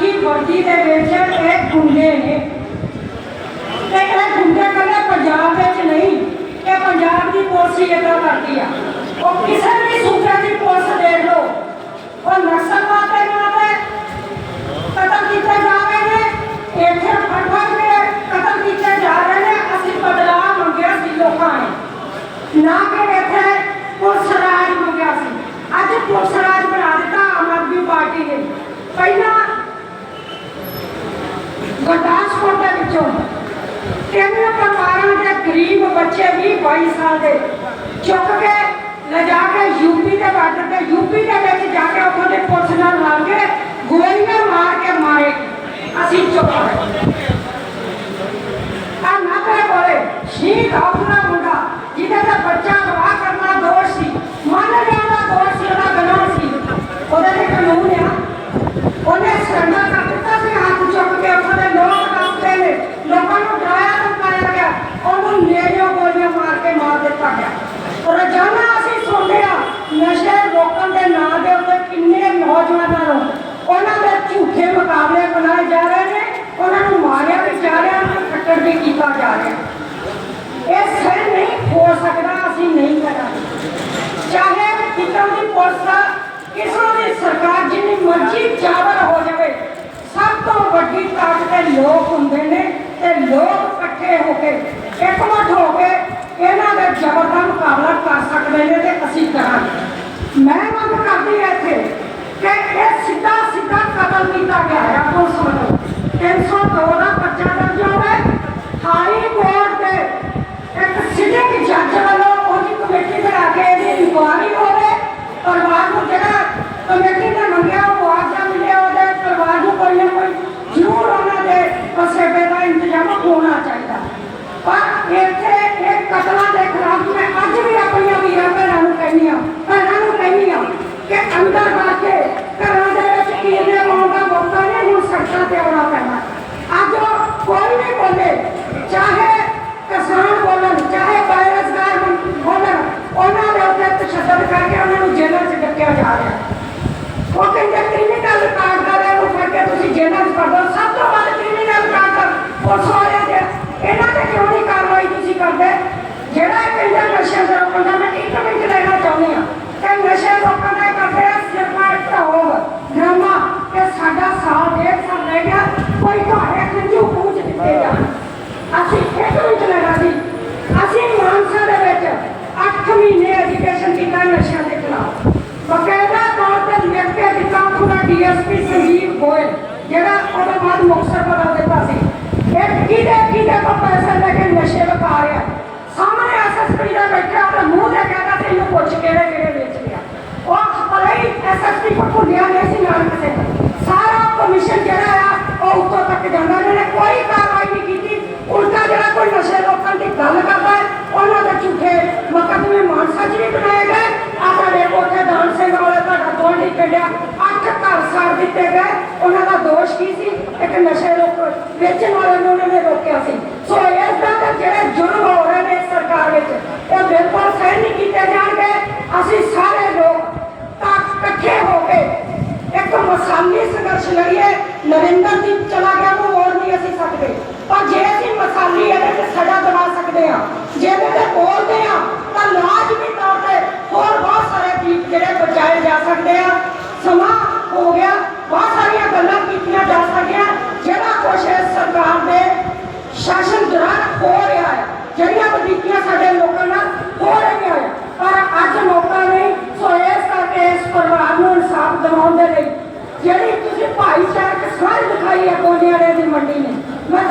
ਕਾਠੀ ਵਰਦੀ ਦੇ ਵਿੱਚ ਇਹ ਗੁੰਡੇ ਨੇ ਤੇ ਇਹ ਗੁੰਡੇ ਕੱਲੇ ਪੰਜਾਬ ਵਿੱਚ ਨਹੀਂ ਇਹ ਪੰਜਾਬ ਦੀ ਪੁਲਿਸ ਹੀ ਏਦਾਂ ਕਰਦੀ ਆ ਉਹ ਕਿਸੇ ਵੀ ਸੂਬੇ ਦੀ ਪੁਲਿਸ ਦੇਖ ਲਓ ਉਹ ਨਕਸਲਵਾਦ ਦੇ ਨਾਂ ਤੇ ਕਤਲ ਕੀਤੇ ਜਾ ਰਹੇ ਨੇ ਇੱਥੇ ਫੜ ਫੜ ਕੇ ਕਤਲ ਕੀਤੇ ਜਾ ਰਹੇ ਨੇ ਅਸੀਂ ਬਦਲਾਅ ਮੰਗਿਆ ਸੀ ਲੋਕਾਂ ਨੇ ਨਾ ਕਿ ਇੱਥੇ ਪੁਲਿਸ ਰਾਜ ਮੰਗਿਆ ਸੀ ਅੱਜ ਪੁਲਿਸ ਰਾਜ ਬਣਾ ਦਿੱਤਾ ਆਮ ਆਦਮੀ ਪਾਰਟੀ ਨੇ ਪਹਿਲਾਂ ਗੁਰਦਾਸਪੁਰ ਦੇ ਵਿੱਚੋਂ ਤਿੰਨ ਪਰਿਵਾਰਾਂ ਦੇ ਗਰੀਬ ਬੱਚੇ ਵੀ 22 ਸਾਲ ਦੇ। ਚੁੱਕ ਕੇ ਲਿਜਾ ਕੇ ਯੂਪੀ ਦੇ ਬਾਰਡਰ ਤੇ ਯੂਪੀ ਦੇ ਵਿੱਚ ਜਾ ਕੇ ਉੱਥੋਂ ਦੇ ਪੁਲਿਸ ਨਾਲ ਲੜ ਕੇ ਗੋਲੀਆਂ ਮਾਰ ਕੇ ਮਾਰੇ। ਅਸੀਂ ਚੁੱਪ ਰਹੇ। ਆ ਨਾ ਕਰੇ ਬੋਲੇ ਸ਼ਹੀਦ ਆਪਣਾ ਮੁੰਡਾ ਜਿਹਦੇ ਦਾ ਬੱਚਾ ਗਵਾਹ ਕਰਨਾ ਦੋਸ਼ ਸੀ ਮੰਨ ਲਿਆ ਦਾ ਦੋਸ਼ ਸੀ ਉਹਦਾ ਗੁਨਾਹ ਸੀ ਉਹਦੇ ਤੇ ਕਾਨੂੰਨ ਆ ਉਹਨੇ ਸਰੰਡਾ ਕਰ ਦਿੱਤਾ ਸੀ ਹੱਥ ਚੁੱਕ ਕੇ ਉੱਥੋਂ ਦੇ ਲੋਕ ਦੱਸਦੇ ਨੇ ਲੋਕਾਂ ਨੂੰ ਡਰਾਇਆ ਧਮਕਾਇਆ ਗਿਆ ਉਹਨੂੰ ਨੇੜਿਓਂ ਗੋਲੀਆਂ ਮਾਰ ਕੇ ਮਾਰ ਦਿੱਤਾ ਗਿਆ ਰੋਜ਼ਾਨਾ ਅਸੀਂ ਸੁਣਦੇ ਆ ਨਸ਼ੇ ਰੋਕਣ ਦੇ ਨਾਂ ਦੇ ਉੱਤੇ ਕਿੰਨੇ ਨੌਜਵਾਨਾਂ ਨੂੰ ਉਹਨਾਂ ਦੇ ਝੂਠੇ ਮੁਕਾਬਲੇ ਬਣਾਏ ਜਾ ਰਹੇ ਨੇ ਉਹਨਾਂ ਨੂੰ ਮਾਰਿਆ ਵੀ ਜਾ ਰਿਹਾ ਉਹਨਾਂ ਨੂੰ ਖੱਟੜ ਵੀ ਕੀਤਾ ਜਾ ਰਿਹਾ ਇਹ ਸਿਰ ਨਹੀਂ ਹੋ ਸਕਦਾ ਅਸੀਂ ਨਹੀਂ ਕਰਾਂਗੇ ਚਾਹੇ ਕਿਤੋਂ ਦੀ ਪੁਲਿਸ ਦਾ ਕਿਸੋਂ ਦੀ ਸਰਕਾਰ ਜਿੰਨੀ ਮਰਜ਼ੀ ਜਾਬਰ ਹੋ ਜਾਵੇ, ਸਭ ਤੋਂ ਵੱਡੀ ਤਾਕਤ ਇਹ ਲੋਕ ਹੁੰਦੇ ਨੇ ਤੇ ਲੋਕ ਇਕੱਠੇ ਹੋ ਕੇ, ਇੱਕਮਠ ਹੋ ਕੇ ਇਹਨਾਂ ਦੇ ਜ਼ਬਰ ਦਾ ਮੁਕਾਬਲਾ ਕਰ ਸਕਦੇ ਨੇ ਤੇ ਅਸੀਂ ਕਰਾਂਗੇ ਮੈਂ ਮੰਗ ਕਰਦੀ ਹਾਂ ਇੱਥੇ ਕਿ ਇਹ ਸਿੱਧਾ ਸਿੱਧਾ ਕਤਲ ਕੀਤਾ ਗਿਆ ਹੈ ਪੁਲਿਸ ਵੱਲੋਂ 302 ਦਾ ਪਰਚਾ ਦਰਜ ਹੋਵੇ ਹਾਈ ਕੋਰਟ ਦੇ ਇੱਕ ਸਿਟਿੰਗ ਜੱਜ ਵੱਲੋਂ ਉਹਦੀ ਕਮੇਟੀ ਬਣਾ ਕੇ ਇਹਦੀ ਇਨਕੁਆਇਰੀ ਹੋਵੇ ਪਰਿਵਾਰ ਨੂੰ ਜਿਹੜਾ ਕਮੇਟੀ ਨੇ ਮੰਗਿਆ ਉਹ ਮੁਆਵਜ਼ਾ ਮਿਲੇ ਉਹਦੇ ਪਰਿਵਾਰ ਨੂੰ ਕੋਈ ਨਾ ਕੋਈ ਜ਼ਰੂਰ ਉਹਨਾਂ ਦੇ ਪਸੇਬੇ ਦਾ ਇੰਤਜ਼ਾਮ ਹੋਣਾ ਚਾਹੀਦਾ ਪਰ ਇੱਥੇ ਇਹ ਕਤਲਾਂ ਦੇ ਖਿਲਾਫ ਮੈਂ ਅੱਜ ਵੀ ਆਪਣੀਆਂ ਵੀਰਾਂ ਭੈਣਾਂ ਨੂੰ ਕਹਿੰਦੀ ਹਾਂ ਭੈਣਾਂ ਨੂੰ ਕਹਿੰਦੀ ਹਾਂ ਕਿ ਅੰਦਰ ਜਾ ਕੇ ਘਰਾਂ ਦੇ ਵਿੱਚ ਕੀੜੇ ਲਾਉਣ ਦਾ ਮੌਕਾ ਨਹੀਂ ਹੁਣ ਸੜਕਾਂ ਤੇ ਆਉਣਾ ਪੈਣਾ ਅੱਜ ਉਹ ਕੋਈ ਵੀ ਬੋਲੇ ਚਾਹੇ ਕਿਸਾਨ ਬੋਲਣ ਚਾਹੇ ਬੇਰੁਜ਼ਗਾਰ ਬੋਲਣ ਉਹਨਾਂ ਦੇ ਉੱਤੇ ਤਸ਼ੱਦਦ ਕਰਕੇ ਉਹਨਾਂ ਨੂੰ ਜੇਲ੍ਹਾਂ 'ਚ ਡੱਕਿਆ ਜਾ ਰਿਹਾ ਉਹ ਕਹਿੰਦੇ ਕ੍ਰਿਮੀਨਲ ਰਿਕਾਰਡ ਦਾ ਇਹਨੂੰ ਫੜ ਕੇ ਤੁਸੀਂ ਜੇਲ੍ਹਾਂ 'ਚ ਕਰ ਦਿਓ। ਸਭ ਤੋਂ ਵੱਧ ਕ੍ਰਿਮੀਨਲ ਰਿਕਾਰਡ ਦਾ ਪੁਲਿਸ ਵਾਲਿਆਂ ਦੇ ਇਹਨਾਂ ਤੇ ਕਿਉਂ ਨਹੀਂ ਕਾਰਵਾਈ ਤੁਸੀਂ ਕਰਦੇ? ਜਿਹੜਾ ਇਹ ਕਹਿੰਦਾ ਨਸ਼ਿਆਂ ਦੇ ਰੋਕਣ ਦਾ, ਮੈਂ ਇੱਕ ਮਿੰਟ ਲੈਣਾ ਚਾਹੁੰਦੀ ਹਾਂ। ਕਿ ਨਸ਼ੇ ਰੋਕਣ ਦਾ ਇਹ ਕਰਦੇ ਆ, ਸਿਰਫਾ ਇੱਕ ਹੋਵ ਡਰਾਮਾ ਕਿ ਸਾਡਾ ਸਾਲ, ਡੇਢ ਸਾਲ ਰਹਿ ਗਿਆ, ਕੋਈ ਤੁਹਾਡੇ ਖੰਜੂ ਪੂਛ ਦਿੱਤੇ ਜਾਣ। ਅਸੀਂ ਇੱਕ ਮਿੰਟ ਲੈਣਾ ਸੀ। ਅਸੀਂ ਮਾਨਸਾ ਦੇ ਵਿੱਚ 8 ਮਹੀਨੇ ਐਜੂਕੇਸ਼ਨ ਕੀਤਾ ਨਸ਼ਿਆਂ ਦੇ ਖਿਲਾਫ ਬਕਾਇਦਾ ਤੌਰ ਤੇ ਲਿਖ ਕੇ ਦਿੱਤਾ ਪੂਰਾ ਡੀਐਸਪੀ ਸੰਜੀਵ ਗੋਇਲ, ਜਿਹੜਾ ਉਹਦੇ ਬਾਅਦ ਮੁਕਤਸਰ ਬਦਲ ਦਿੱਤਾ ਸੀ। ਇਹ ਕਿਹਦੇ ਕਿਹਦੇ ਕੋਲ ਪੈਸੇ ਲੈ ਕੇ ਨਸ਼ੇ ਵਿਕਾ ਰਿਹਾ? ਸਾਹਮਣੇ ਐਸਐਸਪੀ ਦਾ ਬੈਠਾ ਉਹਦਾ ਮੂੰਹ ਦੇ ਕਹਿੰਦਾ ਤੇ ਇਹਨੂੰ ਪੁੱਛ ਕਿਹੜੇ ਕਿਹੜੇ ਵੇਚ ਗਿਆ ਉਹ ਭਲੇ ਐਸਐਸਪੀ ਕੋਲ ਭੁੱਲਿਆ ਨਹੀਂ ਸੀ ਨਾਲ ਕਿਸੇ ਸਾਰਾ ਕਮਿਸ਼ਨ ਜਿਹੜਾ ਆ, ਉਹ ਉੱਤੋਂ ਤੱਕ ਜਾਂਦਾ ਇਹਨਾਂ ਨੇ ਕੋਈ ਕਾਰਵਾਈ ਨਹੀਂ ਕੀਤੀ। ਉਲਟਾ ਜਿਹੜਾ ਕੋਈ ਨਸ਼ੇ ਰੋਕਣ ਦੀ ਗੱਲ ਕਰਦਾ ਹੈ, ਉਹਨਾਂ ਦੇ ਝੂਠੇ ਮੁਕੱਦਮੇ ਮਾਨਸਾ 'ਚ ਬਣਾਏ ਗਏ। ਆ ਸਾਡੇ ਕੋਠੇ ਦਾਨ ਸਿੰਘ ਵਾਲੇ ਤੁਹਾਡਾ ਕੋਲ ਨਹੀਂ ਕੱਢਿਆ ਅੱਠ ਦਿੱਤੇ ਗਏ। ਉਹਨਾਂ ਦਾ ਦੋਸ਼ ਕੀ ਸੀ? ਇੱਕ ਨਸ਼ੇ ਰੋਕ ਵੇਚਣ ਵਾਲੇ ਨੂੰ ਉਹਨਾਂ ਨੇ ਰੋਕਿਆ ਸੀ ਸੋ ਇਸ ਦਾ ਤਾਂ ਜਿਹੜੇ ਜੁਰਮ ਹੋ ਰਹੇ ਨੇ ਇਸ ਸਰਕਾਰ ਵਿੱਚ ਇਹ ਬਿਲਕੁਲ ਸਹਿ ਨਹੀਂ ਕੀਤੇ ਜਾਣਗੇ ਅਸੀਂ ਸਾਰੇ ਲੋਕ ਤਾਂ ਇਕੱਠੇ ਹੋ ਕੇ ਇੱਕ ਮਸਾਲੀ ਸੰਘਰਸ਼ ਲੜੀਏ ਨਰਿੰਦਰ ਜੀ ਚਲਾ ਗਿਆ ਉਹ ਹੋਰ ਨਹੀਂ ਅਸੀਂ ਸਕਦੇ ਪਰ ਜੇ ਅਸੀਂ ਮਸਾਲੀ ਇਹਦੇ ਤੇ ਸਜ਼ਾ ਦਵਾ ਸਕਦੇ ਆ ਜੇ ਇਹਦੇ ਤੇ ਬੋਲਦੇ ਆ ਤਾਂ ਲਾਜ਼ਮੀ ਤੌਰ ਤੇ ਹੋਰ ਬਹੁਤ ਸਾਰੇ ਜੀਵ ਜਿਹੜੇ ਬਚਾਏ ਜਾ ਸਕਦੇ ਆ ਸਮਾਂ ਹੋ ਗਿਆ ਬਹੁਤ ਸਾਰੀਆਂ ਗੱਲਾਂ ਕੀਤੀਆਂ ਜਾ ਸਕਦੀਆਂ ਜਿਹੜਾ ਕੁਛ ਇਸ ਸਰਕਾਰ ਦੇ ਸ਼ਾਸਨ ਦੌਰਾਨ ਹੋ ਰਿਹਾ ਹੈ ਜਿਹੜੀਆਂ ਸਾਡੇ ਲੋਕਾਂ ਨਾਲ ਹੋ ਰਹੀਆਂ ਹੈ ਪਰ ਅੱਜ ਮੌਕਾ ਨਹੀਂ ਸੋ ਇਸ ਕਰਕੇ ਇਸ ਪਰਿਵਾਰ ਨੂੰ ਇਨਸਾਫ ਦਿਵਾਉਣ ਦੇ ਲਈ। ਜਿਹੜੀ ਤੁਸੀਂ ਭਾਈਚਾਰਕ ਸਾਂਝ ਦਿਖਾਈ ਹੈ ਗੋਲੀਆਂ ਦੀ ਮੰਡੀ ਨੇ, ਮੈਂ